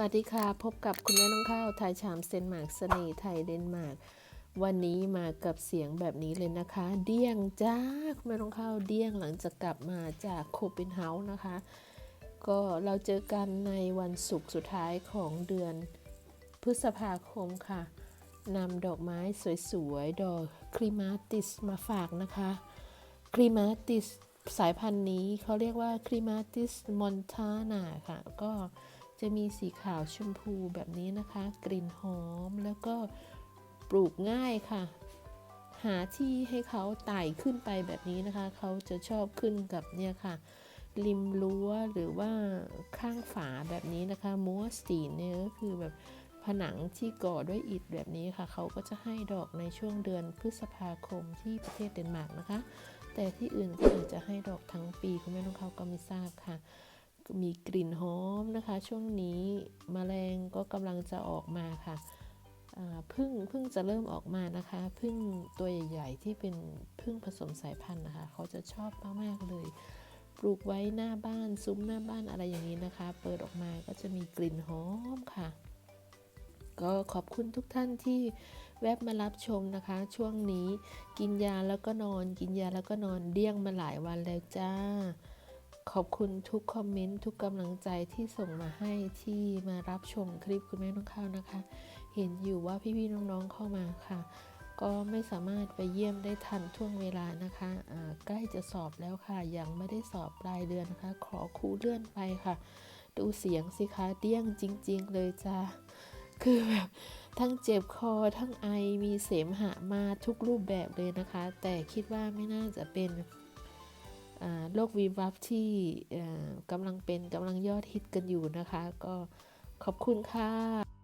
วัสดีค่ะ พบกับคุณแม่น้องข้าวไทยชามเซนมาร์กเสน่ห์ไทยเดนมาร์กวันนี้มากับเสียงแบบนี้เลยนะคะ เดี้ยงจ้าคุณแม่น้องข้าวเดี้ยงหลังจากกลับมาจากโคเปนเฮาส์นะคะ ก็เราเจอกันในวันศุกร์สุดท้ายของเดือนพฤษภาคมค่ะนำดอกไม้สวยๆ ดอกครีมาติสมาฝากนะคะครีมาติสสายพันธุ์นี้เขาเรียกว่าครีมาติสมอนทานาค่ะก็ จะมีสีขาวชมพูแบบนี้นะคะ กลิ่นหอมแล้วก็ปลูกง่ายค่ะ หาที่ให้เขาไต่ขึ้นไปแบบนี้นะคะ เขาจะชอบขึ้นกับเนี่ยค่ะ ริมรั้วหรือว่าข้างฝาแบบนี้นะคะมัวสตีนเนี่ยก็คือแบบผนังที่ก่อด้วยอิฐแบบนี้ค่ะ เขาก็จะให้ดอกในช่วงเดือนพฤษภาคมที่ประเทศเดนมาร์กนะคะ แต่ที่อื่นก็อาจจะให้ดอกทั้งปีคุณแม่น้องเขาก็ไม่ทราบค่ะ มีกลิ่นหอมนะคะ ช่วงนี้มแมลงก็กำลังจะออกมาค่ะพึ่งพึ่งจะเริ่มออกมานะคะพึ่งตัวใหญ่ๆที่เป็นพึ่งผสมสายพันธุ์นะคะ เขาจะชอบมากๆเลย ปลูกไว้หน้าบ้านซุ้มหน้าบ้านอะไรอย่างนี้นะคะ เปิดออกมาก็จะมีกลิ่นหอมค่ะ ก็ขอบคุณทุกท่านที่แวบมารับชมนะคะ ช่วงนี้กินยาแล้วก็นอน กินยาแล้วก็นอนเดี้ยงมาหลายวันแล้วจ้า ขอบคุณทุกคอมเมนต์ทุกกำลังใจที่ส่งมาให้ที่มารับชมคลิปคุณแม่น้องข้าวนะคะ เห็นอยู่ว่าพี่ๆน้องๆเข้ามาค่ะ ก็ไม่สามารถไปเยี่ยมได้ทันท่วงเวลานะคะอ่าใกล้จะสอบแล้วค่ะ ยังไม่ได้สอบปลายเดือนนะคะ ขอครูเลื่อนไปค่ะ ดูเสียงสิคะเดี้ยงจริง ๆ เลยจ้าคือแบบทั้งเจ็บคอทั้งไอมีเสมหะมาทุกรูปแบบเลยนะคะ แต่คิดว่าไม่น่าจะเป็น โรควีวับที่กำลังเป็นกำลังยอดฮิตกันอยู่นะคะ ก็ขอบคุณค่ะ